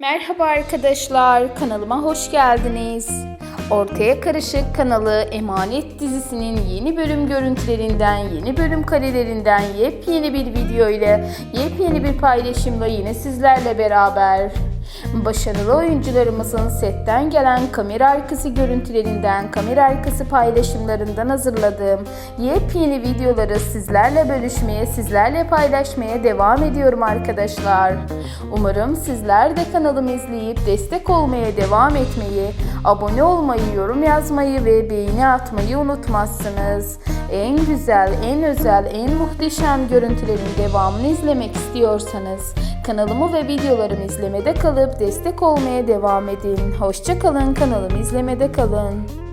Merhaba arkadaşlar, kanalıma hoş geldiniz. Ortaya Karışık kanalı Emanet dizisinin yeni bölüm görüntülerinden, yeni bölüm karelerinden yepyeni bir video ile, yepyeni bir paylaşımla yine sizlerle beraber. Başarılı oyuncularımızın setten gelen kamera arkası görüntülerinden, kamera arkası paylaşımlarından hazırladığım yepyeni videoları sizlerle bölüşmeye, sizlerle paylaşmaya devam ediyorum arkadaşlar. Umarım sizler de kanalımı izleyip destek olmaya devam etmeyi, abone olmayı, yorum yazmayı ve beğeni atmayı unutmazsınız. En güzel, en özel, en muhteşem görüntülerin devamını izlemek istiyorsanız kanalımı ve videolarımı izlemede kalıp destek olmaya devam edin. Hoşçakalın kanalımı izlemede kalın.